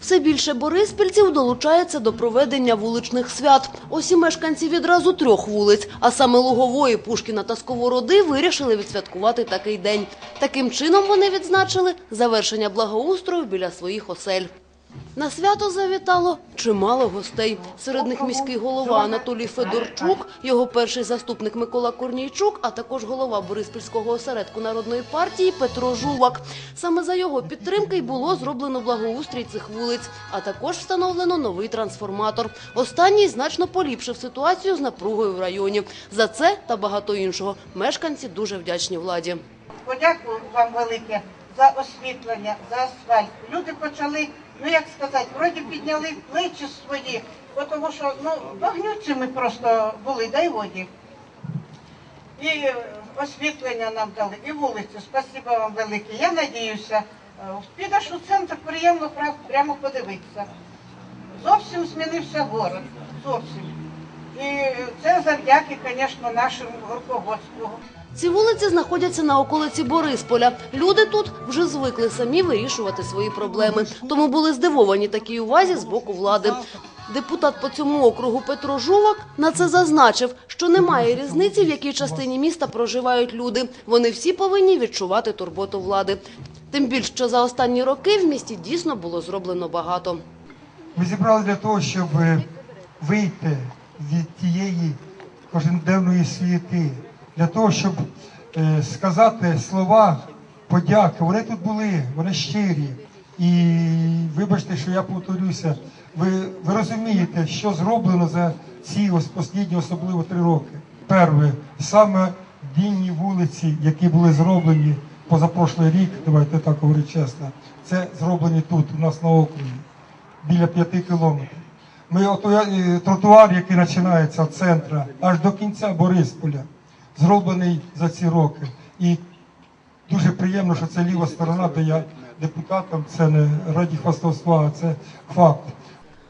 Все більше бориспільців долучається до проведення вуличних свят. Ось і мешканці відразу трьох вулиць, а саме Лугової, Пушкіна та Сковороди вирішили відсвяткувати такий день. Таким чином вони відзначили завершення благоустрою біля своїх осель. На свято завітало чимало гостей. Серед них міський голова Анатолій Федорчук, його перший заступник Микола Корнійчук, а також голова Бориспільського осередку народної партії Петро Жувак. Саме за його підтримки й було зроблено благоустрій цих вулиць, а також встановлено новий трансформатор. Останній значно поліпшив ситуацію з напругою в районі. За це та багато іншого мешканці дуже вдячні владі. Подякую вам велике за освітлення, за асфальт. Люди почали, ну як сказати, вроді підняли плечі свої, тому що ну багнюці ми просто були, дай воді. І е, освітлення нам дали, і вулиці. Спасибо вам велике. Я надіюся, е, підеш у центр, приємно прямо подивитися. Зовсім змінився город. Зовсім. І це завдяки, звісно, нашому руководству. Ці вулиці знаходяться на околиці Борисполя. Люди тут вже звикли самі вирішувати свої проблеми, тому були здивовані такій увазі з боку влади. Депутат по цьому округу Петро Жувак на це зазначив, що немає різниці, в якій частині міста проживають люди. Вони всі повинні відчувати турботу влади. Тим більше, що за останні роки в місті дійсно було зроблено багато. Ми зібрали для того, щоб вийти від тієї коженденної суєти, для того, щоб е, сказати слова подяки. Вони тут були, вони щирі. І вибачте, що я повторюся, ви, ви розумієте, що зроблено за ці останні особливо три роки. Перше, саме дінні вулиці, які були зроблені позапрошлий рік, давайте так говорити чесно, це зроблені тут, у нас на окрузі біля п'яти кілометрів. Ми ото, е, тротуар, який починається від центру, аж до кінця Борисполя, зроблений за ці роки. І дуже приємно, що це ліва сторона, де я депутатом, це не раді хвастовства, а це факт.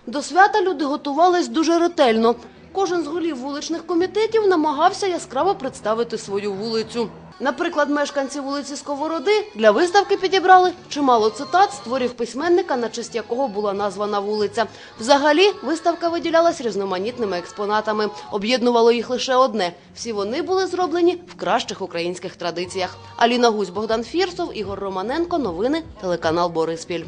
До свята люди готувались дуже ретельно. Кожен з голів вуличних комітетів намагався яскраво представити свою вулицю. Наприклад, мешканці вулиці Сковороди для виставки підібрали чимало цитат з творів письменника, на честь якого була названа вулиця. Взагалі, виставка виділялась різноманітними експонатами. Об'єднувало їх лише одне: всі вони були зроблені в кращих українських традиціях. Аліна Гусь, Богдан Фірсов, Ігор Романенко. Новини телеканал Бориспіль.